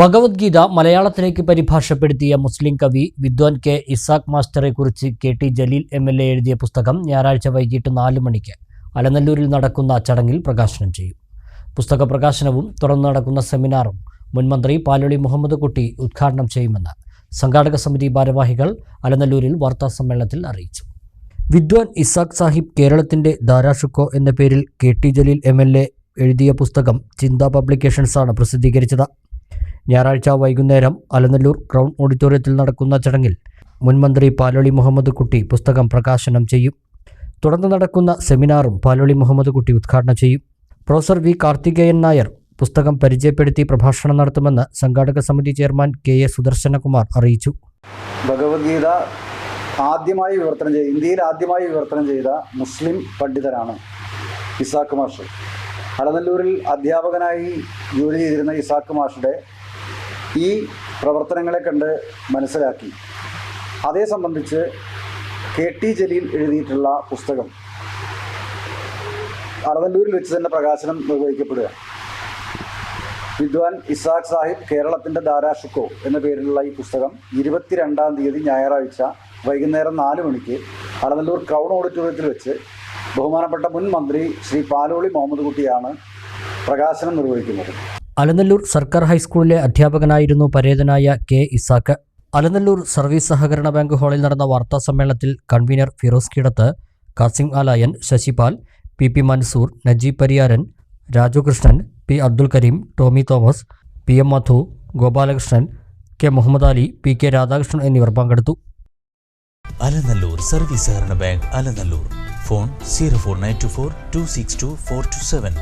ഭഗവത്ഗീത മലയാളത്തിലേക്ക് പരിഭാഷപ്പെടുത്തിയ മുസ്ലിം കവി വിദ്വാൻ കെ ഇസാഖ് മാസ്റ്ററെ കുറിച്ച് K T Jaleel M L A എഴുതിയ പുസ്തകം ഞായറാഴ്ച വൈകിട്ട് നാല് മണിക്ക് അലനല്ലൂരിൽ നടക്കുന്ന ചടങ്ങിൽ പ്രകാശനം ചെയ്യും. പുസ്തക പ്രകാശനവും തുടർന്ന് നടക്കുന്ന സെമിനാറും മുൻമന്ത്രി പാലൊളി മുഹമ്മദ് കുട്ടി ഉദ്ഘാടനം ചെയ്യുമെന്ന് സംഘാടക സമിതി ഭാരവാഹികൾ അലനല്ലൂരിൽ വാർത്താ സമ്മേളനത്തിൽ അറിയിച്ചു. വിദ്വാൻ ഇസാഖ് സാഹിബ് കേരളത്തിന്റെ ധാരാഷുക്കോ എന്ന പേരിൽ K T Jaleel M L A എഴുതിയ പുസ്തകം ചിന്ത പബ്ലിക്കേഷൻസാണ് പ്രസിദ്ധീകരിച്ചത്. ഞായറാഴ്ച വൈകുന്നേരം അലനല്ലൂർ ക്രൗൺ ഓഡിറ്റോറിയത്തിൽ നടക്കുന്ന ചടങ്ങിൽ മുൻമന്ത്രി പാലോളി മുഹമ്മദ് കുട്ടി പുസ്തകം പ്രകാശനം ചെയ്യും. തുടർന്ന് നടക്കുന്ന സെമിനാറും പാലോളി മുഹമ്മദ് കുട്ടി ഉദ്ഘാടനം ചെയ്യും. പ്രൊഫസർ വി കാർത്തികേയൻ നായർ പുസ്തകം പരിചയപ്പെടുത്തി പ്രഭാഷണം നടത്തുമെന്ന് സംഘാടക സമിതി ചെയർമാൻ കെ എ സുദർശനകുമാർ അറിയിച്ചു. ഭഗവത്ഗീത ആദ്യമായി വിവർത്തനം ചെയ്ത ഇന്ത്യയിൽ ആദ്യമായി വിവർത്തനം ചെയ്ത മുസ്ലിം പണ്ഡിതനാണ് ഇസാഖ് മാഷ്. അലനല്ലൂരിൽ അധ്യാപകനായി ജോലി ചെയ്തിരുന്ന ഇസാഖ് മാഷുടെ ഈ പ്രവർത്തനങ്ങളെ കണ്ട് മനസ്സിലാക്കി. അതേ സംബന്ധിച്ച് കെ ടി ജലീൽ എഴുതിയിട്ടുള്ള പുസ്തകം അറവല്ലൂരിൽ വെച്ച് തന്നെ പ്രകാശനം നിർവഹിക്കപ്പെടുക. വിദ്വാൻ ഇസാഖ് സാഹിബ് കേരളത്തിന്റെ ദാരാഷുക്കോ എന്ന പേരിലുള്ള ഈ പുസ്തകം ഇരുപത്തിരണ്ടാം തീയതി ഞായറാഴ്ച വൈകുന്നേരം നാല് മണിക്ക് അറവല്ലൂർ ക്രൗൺ ഓഡിറ്റോറിയത്തിൽ വെച്ച് ബഹുമാനപ്പെട്ട മുൻ മന്ത്രി ശ്രീ പാലോളി മുഹമ്മദ് കുട്ടിയാണ് പ്രകാശനം നിർവഹിക്കുന്നത്. അലനല്ലൂർ സർക്കാർ ഹൈസ്കൂളിലെ അധ്യാപകനായിരുന്നു പരേതനായ കെ ഇസാക്ക്. അലനല്ലൂർ സർവീസ് സഹകരണ ബാങ്ക് ഹാളിൽ നടന്ന വാർത്താ സമ്മേളനത്തിൽ convener Firoz Kidath Kasim Alayan Sasipal P P Mansoor Najeeb Pariyaran Rajukrishnan P Abdul Kareem Tomy Thomas P M Madhu Gopalakrishnan K Muhammad Ali P K Radhakrishnan എന്നിവർ പങ്കെടുത്തു. അലനല്ലൂർ സർവീസ് സഹകരണ bank Alanallur. Phone zero four nine two four two six two four two seven.